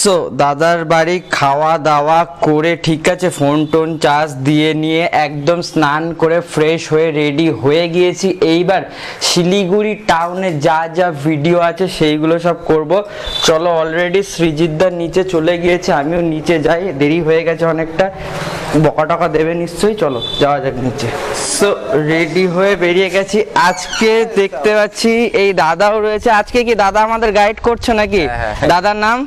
So দাদার বাড়ি খাওয়া দাওয়া করে ঠিক আছে ফোন টোন চার্জ দিয়ে নিয়ে একদম স্নান করে ফ্রেশ হয়ে রেডি হয়ে গিয়েছি। এইবার শিলিগুড়ি টাউনে যা যা ভিডিও আছে সেইগুলো সব করব। চলো অলরেডি সৃজিতদার নিচে চলে গিয়েছে আমিও নিচে যাই দেরি হয়ে গেছে অনেকটা। বকা টকা দেবে নিশ্চয়ই চলো যাওয়া যাক নিচে। সো রেডি হয়ে বেরিয়ে গেছি। আজকে দেখতে পাচ্ছি এই দাদাও রয়েছে। আজকে কি দাদা আমাদের গাইড করছে নাকি? হ্যাঁ, হ্যাঁ, হ্যাঁ। দাদার নাম?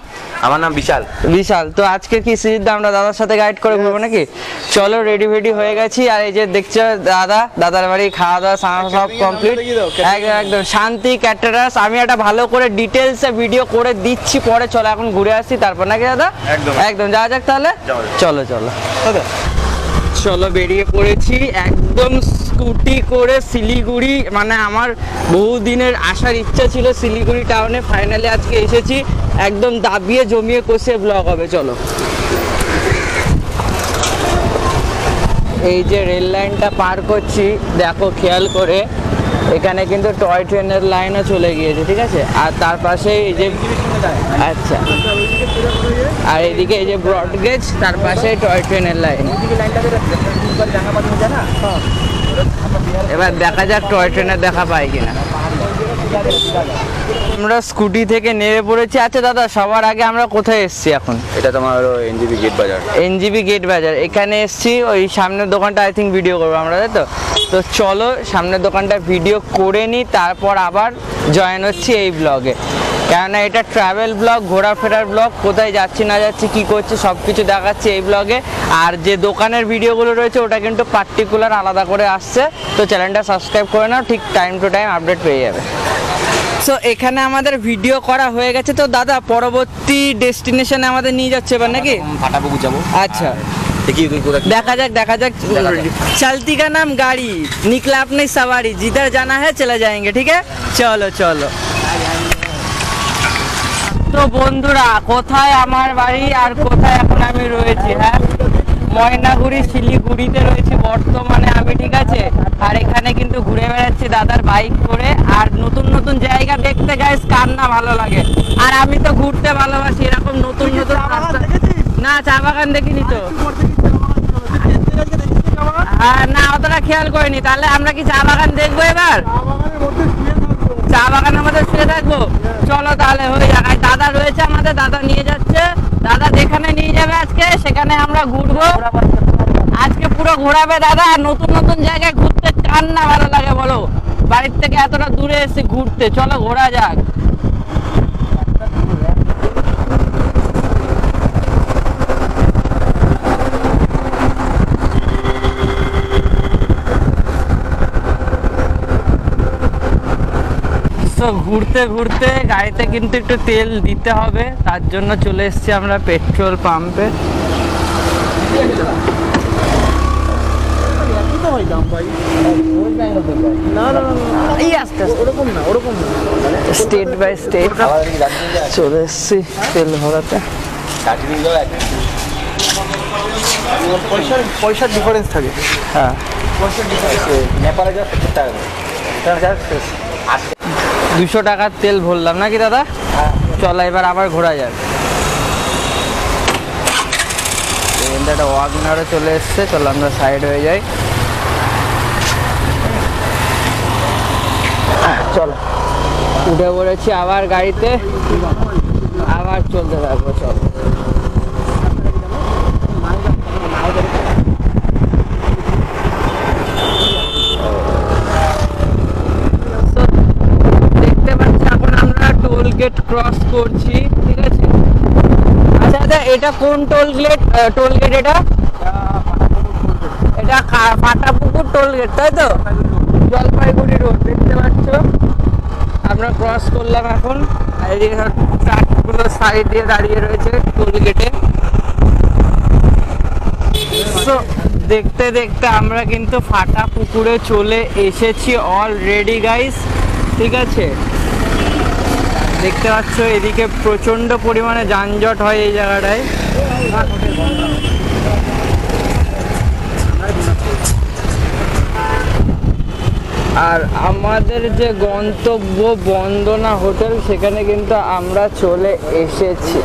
আমার নাম বিশাল। বিশাল তো আজকে কি সিরিজটা আমরা দাদার সাথে গাইড করে ঘুরবো নাকি? চলো রেডি ভেডি হয়ে গেছি। আর এই যে দেখছ দাদা দাদার বাড়ি খাওয়া দাওয়া সব কমপ্লিট একদম একদম। শান্তি ক্যাটারাস আমি একটা ভালো করে ডিটেলসে ভিডিও করে দিচ্ছি পরে চলো এখন ঘুরে আসি তারপর নাকি দাদা? একদম। একদম যাওয়া যাক তাহলে। চলো চলো। চলো চলো বেরিয়ে পড়েছি। একদম স্কুটি করে শিলিগুড়ি মানে আমার বহুদিনের আসার ইচ্ছা ছিল শিলিগুড়ি টাউনে ফাইনালি আজকে এসেছি। একদম দাবিয়ে জমিয়ে কষে ব্লগ হবে, চলো। এই যে রেল লাইনটা পার করছি, দেখো খেয়াল করে। এখানে কিন্তু টয় ট্রেনের লাইনও চলে গিয়েছে ঠিক আছে? আর তার পাশে এই যে আচ্ছা। আর এদিকে এই যে ব্রডগেজ তার পাশে টয় ট্রেনের লাইন এবার দেখা যাক টয় ট্রেনের দেখা পাই কিনা। আমরা স্কুটি থেকে নেমে পড়েছি। আচ্ছা দাদা সবার আগে আমরা কোথায় এসেছি এখন? এটা তোমার এনজিবি গেট বাজার। এনজিবি গেট বাজার। এখানে এসছি ওই সামনের দোকানটা আই থিঙ্ক ভিডিও করব আমরা তাই তো? তো চলো সামনের দোকানটা ভিডিও করে নিই তারপর আবার জয়েন হচ্ছি এই ব্লগে কেননা এটা ট্রাভেল ব্লগ ঘোরাফেরার ব্লগ কোথায় যাচ্ছি না যাচ্ছি কি করছে সব কিছু দেখাচ্ছি এই ব্লগে আর যে দোকানের ভিডিওগুলো রয়েছে ওটা কিন্তু পার্টিকুলার আলাদা করে আসছে। তো চ্যানেলটা সাবস্ক্রাইব করে নাও ঠিক টাইম টু টাইম আপডেট পেয়ে যাবে। সো এখানে আমাদের ভিডিও করা হয়ে গেছে। তো দাদা পরবর্তী ডেস্টিনেশনে আমাদের নিয়ে যাচ্ছে এবার নাকি? আচ্ছা। देखा जाक देखा जाक देखा जाक। चलती का नाम गाड़ी निकला अपनी सवारी जिधर जाना है चले जाएंगे ठीक है চলো চলো তো বন্ধুরা কোথায় আমার বাড়ি আর কোথায় এখন আমি রয়েছি হ্যাঁ ময়নাগুড়ি শিলিগুড়িতে রয়েছি বর্তমানে আমি ঠিক আছে আর এখানে কিন্তু ঘুরে বেড়াচ্ছি দাদার বাইক করে আর নতুন নতুন জায়গা দেখতে গাইস কার না ভালো লাগে আর আমি তো ঘুরতে ভালোবাসি এরকম নতুন নতুন রাস্তা- না, চা বাগান দেখিনি তো। না, অতটা খেয়াল করিনি। তাহলে আমরা কি চা বাগান দেখব এবার? চা বাগান আমাদের শুয়ে থাকব? চলো তাহলে, হয়ে যাক। দাদা রয়েছে আমাদের, দাদা নিয়ে যাচ্ছে। দাদা যেখানে নিয়ে যাবে আজকে, সেখানে আমরা ঘুরবো। আজকে পুরো ঘোরাবে দাদা। নতুন নতুন জায়গায় ঘুরতে কার না ভালো লাগে বলো? বাড়ির থেকে এতটা দূরে এসে ঘুরতে। চলো, ঘোরা যাক। তো ঘুরতে ঘুরতে গাড়িতে কিন্তু একটু তেল দিতে হবে তার জন্য চলে এসেছি আমরা পেট্রোল পাম্পে। স্টেট বাই স্টেট চলে এসেছি তেল ভরাতে। পয়সার পয়সার ডিফারেন্স থাকে। হ্যাঁ। নেপালে যা সত্তর টাকা। দুশো টাকার তেল ভরলাম নাকি দাদা? চল এবার আবার ঘোরা ট্রেনটা একটা ওয়াগনারও চলে এসছে, চলো আমরা সাইড হয়ে যাই। চলো, উঠে পড়েছি আবার গাড়িতে। আবার চলতে থাকব, চলো দেখতে পাচ্ছি এখন আমরা টোল গেট ক্রস করছি, ঠিক আছে? আচ্ছা আচ্ছা এটা কোন টোল গেট টোল গেট এটা? এটা ফাটাপুকুর টোল গেট তাই তো? জলপাইগুড়ি রোড দেখতে পাচ্ছ? আমরা ক্রস করলাম এখন। ট্রাকগুলো সাইড দিয়ে দাঁড়িয়ে রয়েছে টোল গেটে দেখতে দেখতে আমরা কিন্তু ফাটা পুকুরে চলে এসেছি অলরেডি গাইস ঠিক আছে? দেখতে পাচ্ছ, এদিকে প্রচণ্ড পরিমাণে যানজট হয় এই জায়গাটায়। আর আমাদের যে গন্তব্য বন্দনা হোটেল, সেখানে কিন্তু আমরা চলে এসেছি।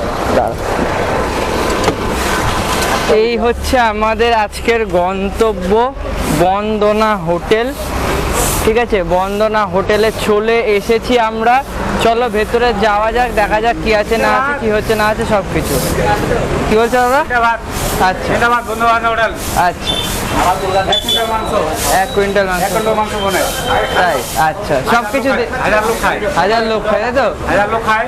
এই হচ্ছে আমাদের আজকের গন্তব্য বন্দনা হোটেল। ঠিক আছে বন্দনা হোটেলে চলে এসেছি আমরা। চলো ভেতরে যাওয়া যাক দেখা যাক কি আছে না আছে কি হচ্ছে না আছে সব কিছু কি বলছো দাদা? আচ্ছা। আচ্ছা। এক কুইন্টাল মাংস। তাই? আচ্ছা। সব কিছু হাজার লোক খায়। হাজার লোক খায় তাই তো? হাজার লোক খায়।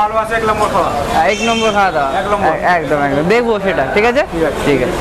ভালো আছে এক নম্বর খাওয়া। এক নম্বর খাওয়া দাওয়া। একদম একদম। দেখব সেটা ঠিক আছে। ঠিক আছে।